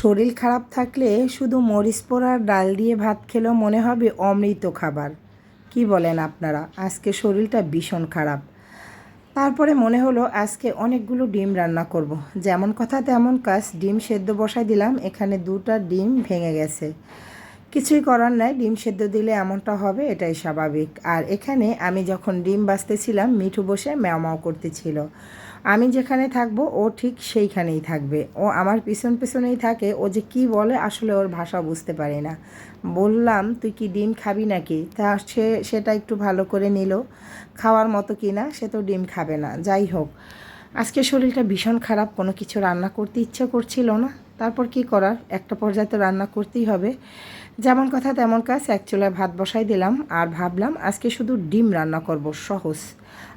শরীর খারাপ থাকলে শুধু মরিচ পোড়ার ডাল দিয়ে ভাত খেলেও মনে হবে অমৃত খাবার। কি বলেন আপনারা? আজকে শরীরটা ভীষণ খারাপ। তারপরে মনে হলো আজকে অনেকগুলো ডিম রান্না করব। যেমন কথা তেমন কাজ, ডিম সেদ্ধ বসাই দিলাম, এখানে দুটা ডিম ভেঙে গেছে। কিছুই করার নাই, ডিম সেদ্ধ দিলে এমনটা হবে, এটাই স্বাভাবিক। আর এখানে আমি যখন ডিম বাছতেছিলাম মিঠু বসে ম্যাও ম্যাও করতেছিল। আমি যেখানে থাকব, ও ঠিক সেইখানেই থাকবে। ও আমার পিছন পিছনেই থাকে, ও যে কি বলে আসলে ওর ভাষা বুঝতে পারি না। বললাম, তুই কি ডিম খাবি নাকি? তা সে, সেটা একটু ভালো করে নিল। খাওয়ার মতো কি না, সে তো ডিম খাবে না। যাই হোক, আজকে শরীরটা ভীষণ খারাপ, কোনো কিছু রান্না করতে ইচ্ছে করছিল না। তারপর কি করার? একটা পর্যায়ে তো রান্না করতেই হবে। যেমন কথা তেমন কাজ, এক চুলায় ভাত বসাই দিলাম আর ভাবলাম আজকে শুধু ডিম রান্না করব, সহজ।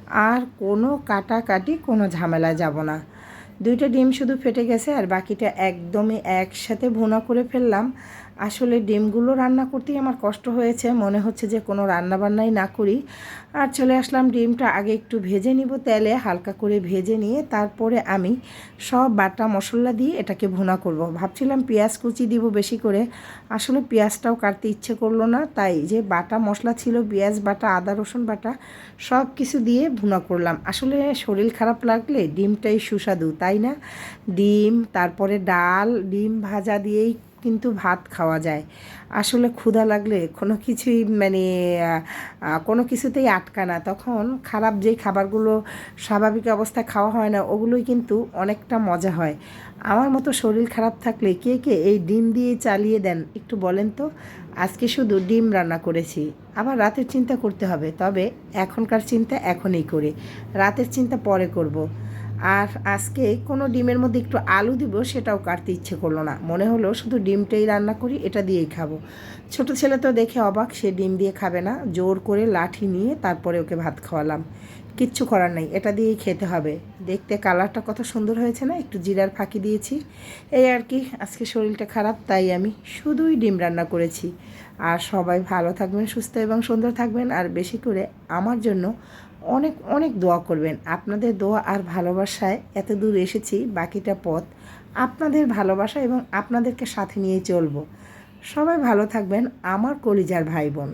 আর কোনো কাটাকাটি, কোনো ঝামেলায় যাব না। দুইটা ডিম শুধু ফেটে গেছে আর বাকিটা একদমই একসাথে ভুনা করে ফেললাম। আসলে ডিমগুলো রান্না করতেই আমার কষ্ট হয়েছে, মনে হচ্ছে যে কোনো রান্না বান্নাই না করি। আর চলে আসলাম ডিমটা আগে একটু ভেজে নিব তেলে, হালকা করে ভেজে নিয়ে তারপরে আমি সব বাটা মশলা দিয়ে এটাকে ভুনা করব। ভাবছিলাম পেঁয়াজ কুচি দিব বেশি করে, আসলে পেঁয়াজটাও কাটতে ইচ্ছে করল না, তাই যে বাটা মশলা ছিল, পেঁয়াজ বাটা, আদা, রসুন বাটা, সব কিছু দিয়ে ভুনা করলাম। আসলে শরীর খারাপ লাগলে ডিমটাই সুস্বাদু, তাই না? ডিম, তারপরে ডাল, ডিম ভাজা দিয়েই কিন্তু ভাত খাওয়া যায়। আসলে ক্ষুধা লাগলে কোনো কিছুই মানে কোনো কিছুতেই আটকা না। তখন খারাপ যেই খাবারগুলো স্বাভাবিক অবস্থায় খাওয়া হয় না, ওগুলোই কিন্তু অনেকটা মজা হয়। আমার মতো শরীর খারাপ থাকলে কে কে এই ডিম দিয়ে চালিয়ে দেন একটু বলেন তো? আজকে শুধু ডিম রান্না করেছি। আবার রাতের চিন্তা করতে হবে। তবে এখনকার চিন্তা এখনই করে। রাতের চিন্তা পরে করব। আর আজকে কোনো ডিমের মধ্যে একটু আলু দিব, সেটাও কাটতে ইচ্ছে করল না। মনে হলো শুধু ডিমটাই রান্না করি, এটা দিয়েই খাব। ছোট ছেলে তো দেখে অবাক, সে ডিম দিয়ে খাবে না। জোর করে লাঠি নিয়ে তারপরে ওকে ভাত খাওয়ালাম। কিচ্ছু করার নাই, এটা দিয়েই খেতে হবে। দেখতে কালারটা কত সুন্দর হয়েছে না, একটু জিরার ফাঁকি দিয়েছি। এই আর কি, আজকে শরীরটা খারাপ, তাই আমি শুধুই ডিম রান্না করেছি। আর সবাই ভালো থাকবেন, সুস্থ এবং সুন্দর থাকবেন, আর বেশি করে আমার জন্য অনেক অনেক দোয়া করবেন। আপনাদের দোয়া আর ভালোবাসায় এত দূর এসেছি, বাকিটা পথ আপনাদের ভালোবাসা এবং আপনাদেরকে সাথে নিয়ে চলবো। সবাই ভালো থাকবেন, আমার কলিজার ভাই বোন।